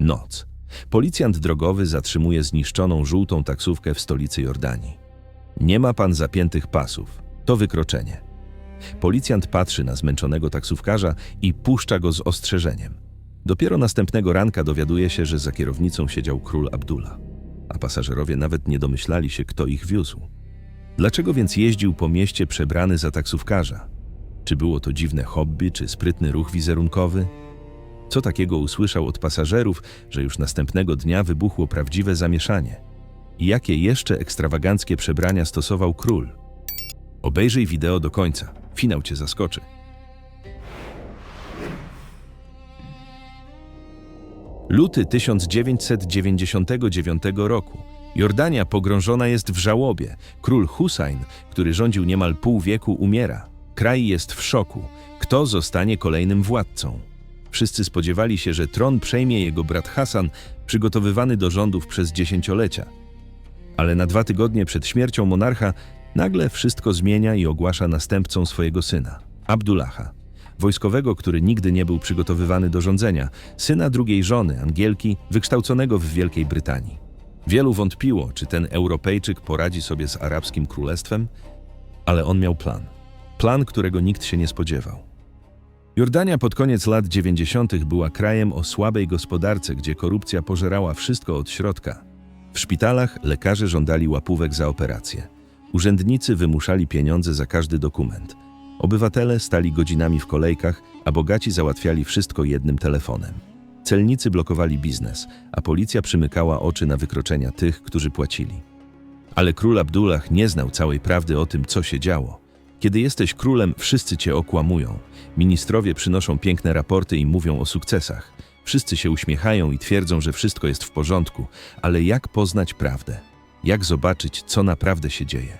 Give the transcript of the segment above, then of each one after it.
Noc. Policjant drogowy zatrzymuje zniszczoną żółtą taksówkę w stolicy Jordanii. Nie ma pan zapiętych pasów. To wykroczenie. Policjant patrzy na zmęczonego taksówkarza i puszcza go z ostrzeżeniem. Dopiero następnego ranka dowiaduje się, że za kierownicą siedział król Abdullah, a pasażerowie nawet nie domyślali się, kto ich wiózł. Dlaczego więc jeździł po mieście przebrany za taksówkarza? Czy było to dziwne hobby, czy sprytny ruch wizerunkowy? Co takiego usłyszał od pasażerów, że już następnego dnia wybuchło prawdziwe zamieszanie? I jakie jeszcze ekstrawaganckie przebrania stosował król? Obejrzyj wideo do końca. Finał cię zaskoczy. Luty 1999 roku. Jordania pogrążona jest w żałobie. Król Hussein, który rządził niemal pół wieku, umiera. Kraj jest w szoku. Kto zostanie kolejnym władcą? Wszyscy spodziewali się, że tron przejmie jego brat Hasan, przygotowywany do rządów przez dziesięciolecia. Ale na dwa tygodnie przed śmiercią monarcha nagle wszystko zmienia i ogłasza następcą swojego syna, Abdullaha, wojskowego, który nigdy nie był przygotowywany do rządzenia, syna drugiej żony, Angielki, wykształconego w Wielkiej Brytanii. Wielu wątpiło, czy ten Europejczyk poradzi sobie z arabskim królestwem, ale on miał plan. Plan, którego nikt się nie spodziewał. Jordania pod koniec lat 90. była krajem o słabej gospodarce, gdzie korupcja pożerała wszystko od środka. W szpitalach lekarze żądali łapówek za operacje. Urzędnicy wymuszali pieniądze za każdy dokument. Obywatele stali godzinami w kolejkach, a bogaci załatwiali wszystko jednym telefonem. Celnicy blokowali biznes, a policja przymykała oczy na wykroczenia tych, którzy płacili. Ale król Abdullah nie znał całej prawdy o tym, co się działo. Kiedy jesteś królem, wszyscy cię okłamują. Ministrowie przynoszą piękne raporty i mówią o sukcesach. Wszyscy się uśmiechają i twierdzą, że wszystko jest w porządku, ale jak poznać prawdę? Jak zobaczyć, co naprawdę się dzieje?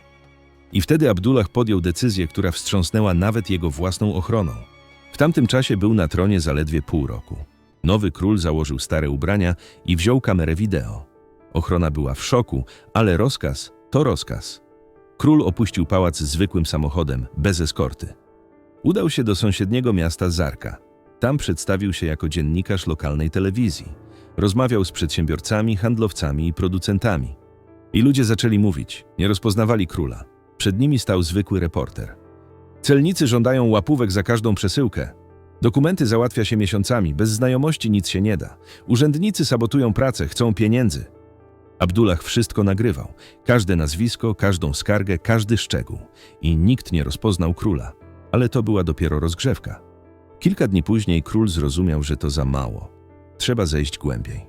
I wtedy Abdullah podjął decyzję, która wstrząsnęła nawet jego własną ochroną. W tamtym czasie był na tronie zaledwie pół roku. Nowy król założył stare ubrania i wziął kamerę wideo. Ochrona była w szoku, ale rozkaz to rozkaz. Król opuścił pałac zwykłym samochodem, bez eskorty. Udał się do sąsiedniego miasta Zarka. Tam przedstawił się jako dziennikarz lokalnej telewizji. Rozmawiał z przedsiębiorcami, handlowcami i producentami. I ludzie zaczęli mówić, nie rozpoznawali króla. Przed nimi stał zwykły reporter. Celnicy żądają łapówek za każdą przesyłkę. Dokumenty załatwia się miesiącami, bez znajomości nic się nie da. Urzędnicy sabotują pracę, chcą pieniędzy. Abdullah wszystko nagrywał. Każde nazwisko, każdą skargę, każdy szczegół. I nikt nie rozpoznał króla. Ale to była dopiero rozgrzewka. Kilka dni później król zrozumiał, że to za mało. Trzeba zejść głębiej.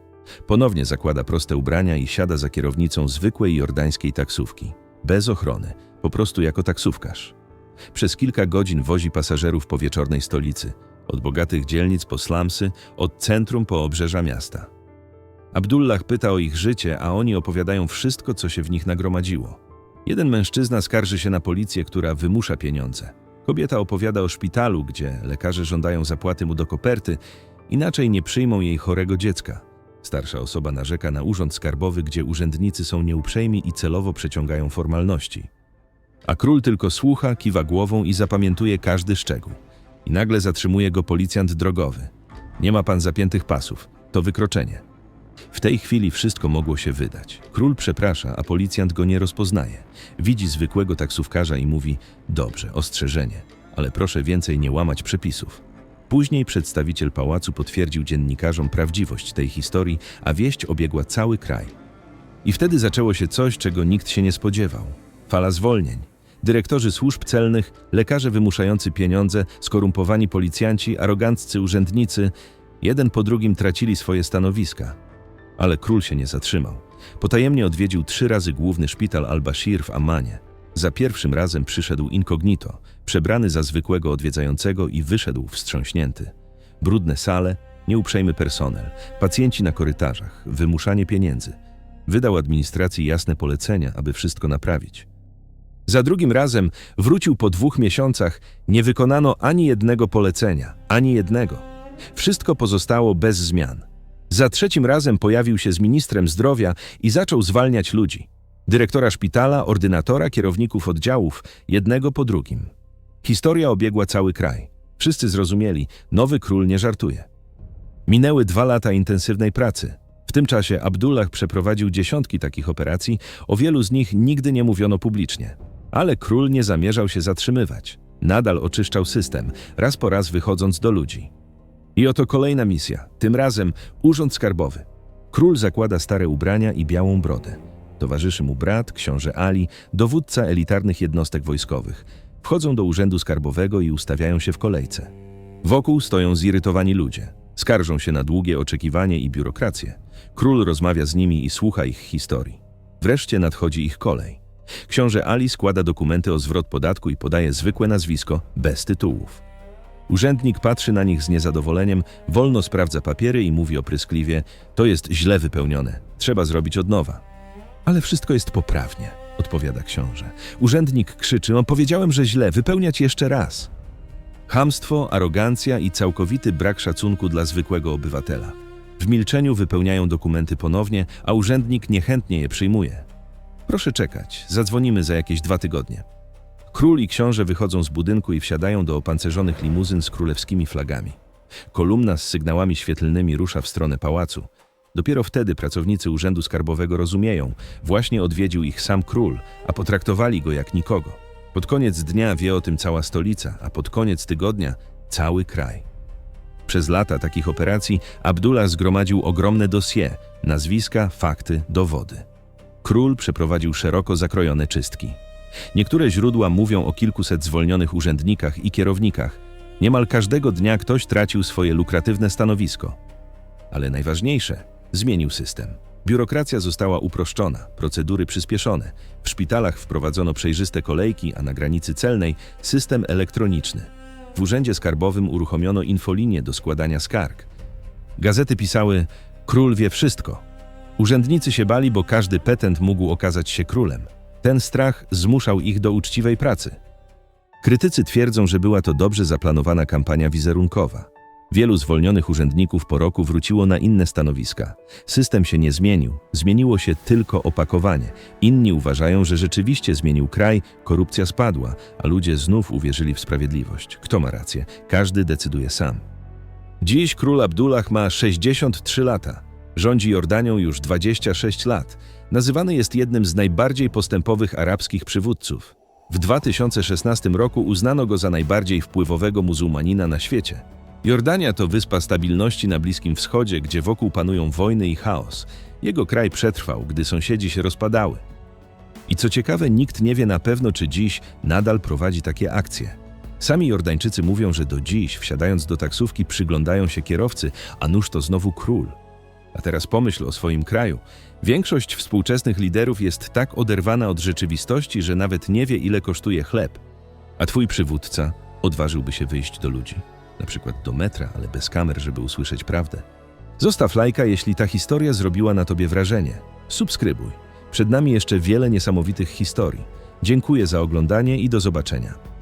Ponownie zakłada proste ubrania i siada za kierownicą zwykłej jordańskiej taksówki. Bez ochrony, po prostu jako taksówkarz. Przez kilka godzin wozi pasażerów po wieczornej stolicy. Od bogatych dzielnic po slumsy, od centrum po obrzeża miasta. Abdullah pyta o ich życie, a oni opowiadają wszystko, co się w nich nagromadziło. Jeden mężczyzna skarży się na policję, która wymusza pieniądze. Kobieta opowiada o szpitalu, gdzie lekarze żądają zapłaty mu do koperty, inaczej nie przyjmą jej chorego dziecka. Starsza osoba narzeka na urząd skarbowy, gdzie urzędnicy są nieuprzejmi i celowo przeciągają formalności. A król tylko słucha, kiwa głową i zapamiętuje każdy szczegół. I nagle zatrzymuje go policjant drogowy. Nie ma pan zapiętych pasów. To wykroczenie. W tej chwili wszystko mogło się wydać. Król przeprasza, a policjant go nie rozpoznaje. Widzi zwykłego taksówkarza i mówi: Dobrze, ostrzeżenie, ale proszę więcej nie łamać przepisów. Później przedstawiciel pałacu potwierdził dziennikarzom prawdziwość tej historii, a wieść obiegła cały kraj. I wtedy zaczęło się coś, czego nikt się nie spodziewał. Fala zwolnień. Dyrektorzy służb celnych, lekarze wymuszający pieniądze, skorumpowani policjanci, aroganccy urzędnicy, jeden po drugim tracili swoje stanowiska. Ale król się nie zatrzymał. Potajemnie odwiedził trzy razy główny szpital Al-Bashir w Ammanie. Za pierwszym razem przyszedł incognito, przebrany za zwykłego odwiedzającego i wyszedł wstrząśnięty. Brudne sale, nieuprzejmy personel, pacjenci na korytarzach, wymuszanie pieniędzy. Wydał administracji jasne polecenia, aby wszystko naprawić. Za drugim razem wrócił po dwóch miesiącach, nie wykonano ani jednego polecenia, ani jednego. Wszystko pozostało bez zmian. Za trzecim razem pojawił się z ministrem zdrowia i zaczął zwalniać ludzi. Dyrektora szpitala, ordynatora, kierowników oddziałów, jednego po drugim. Historia obiegła cały kraj. Wszyscy zrozumieli, nowy król nie żartuje. Minęły dwa lata intensywnej pracy. W tym czasie Abdullah przeprowadził dziesiątki takich operacji, o wielu z nich nigdy nie mówiono publicznie. Ale król nie zamierzał się zatrzymywać. Nadal oczyszczał system, raz po raz wychodząc do ludzi. I oto kolejna misja, tym razem Urząd Skarbowy. Król zakłada stare ubrania i białą brodę. Towarzyszy mu brat, książę Ali, dowódca elitarnych jednostek wojskowych. Wchodzą do Urzędu Skarbowego i ustawiają się w kolejce. Wokół stoją zirytowani ludzie. Skarżą się na długie oczekiwanie i biurokrację. Król rozmawia z nimi i słucha ich historii. Wreszcie nadchodzi ich kolej. Książę Ali składa dokumenty o zwrot podatku i podaje zwykłe nazwisko, bez tytułów. Urzędnik patrzy na nich z niezadowoleniem, wolno sprawdza papiery i mówi opryskliwie: To jest źle wypełnione, trzeba zrobić od nowa. Ale wszystko jest poprawnie, odpowiada książę. Urzędnik krzyczy: On powiedziałem, że źle, wypełniać jeszcze raz. Chamstwo, arogancja i całkowity brak szacunku dla zwykłego obywatela. W milczeniu wypełniają dokumenty ponownie, a urzędnik niechętnie je przyjmuje. Proszę czekać, zadzwonimy za jakieś dwa tygodnie. Król i książę wychodzą z budynku i wsiadają do opancerzonych limuzyn z królewskimi flagami. Kolumna z sygnałami świetlnymi rusza w stronę pałacu. Dopiero wtedy pracownicy Urzędu Skarbowego rozumieją, właśnie odwiedził ich sam król, a potraktowali go jak nikogo. Pod koniec dnia wie o tym cała stolica, a pod koniec tygodnia cały kraj. Przez lata takich operacji Abdullah zgromadził ogromne dossier, nazwiska, fakty, dowody. Król przeprowadził szeroko zakrojone czystki. Niektóre źródła mówią o kilkuset zwolnionych urzędnikach i kierownikach. Niemal każdego dnia ktoś tracił swoje lukratywne stanowisko. Ale najważniejsze, zmienił system. Biurokracja została uproszczona, procedury przyspieszone. W szpitalach wprowadzono przejrzyste kolejki, a na granicy celnej system elektroniczny. W urzędzie skarbowym uruchomiono infolinię do składania skarg. Gazety pisały: Król wie wszystko. Urzędnicy się bali, bo każdy petent mógł okazać się królem. Ten strach zmuszał ich do uczciwej pracy. Krytycy twierdzą, że była to dobrze zaplanowana kampania wizerunkowa. Wielu zwolnionych urzędników po roku wróciło na inne stanowiska. System się nie zmienił, zmieniło się tylko opakowanie. Inni uważają, że rzeczywiście zmienił kraj, korupcja spadła, a ludzie znów uwierzyli w sprawiedliwość. Kto ma rację? Każdy decyduje sam. Dziś król Abdullah ma 63 lata. Rządzi Jordanią już 26 lat. Nazywany jest jednym z najbardziej postępowych arabskich przywódców. W 2016 roku uznano go za najbardziej wpływowego muzułmanina na świecie. Jordania to wyspa stabilności na Bliskim Wschodzie, gdzie wokół panują wojny i chaos. Jego kraj przetrwał, gdy sąsiedzi się rozpadały. I co ciekawe, nikt nie wie na pewno, czy dziś nadal prowadzi takie akcje. Sami Jordańczycy mówią, że do dziś, wsiadając do taksówki, przyglądają się kierowcy, a nuż to znowu król. A teraz pomyśl o swoim kraju. Większość współczesnych liderów jest tak oderwana od rzeczywistości, że nawet nie wie, ile kosztuje chleb. A twój przywódca odważyłby się wyjść do ludzi, na przykład do metra, ale bez kamer, żeby usłyszeć prawdę. Zostaw lajka, jeśli ta historia zrobiła na tobie wrażenie. Subskrybuj. Przed nami jeszcze wiele niesamowitych historii. Dziękuję za oglądanie i do zobaczenia.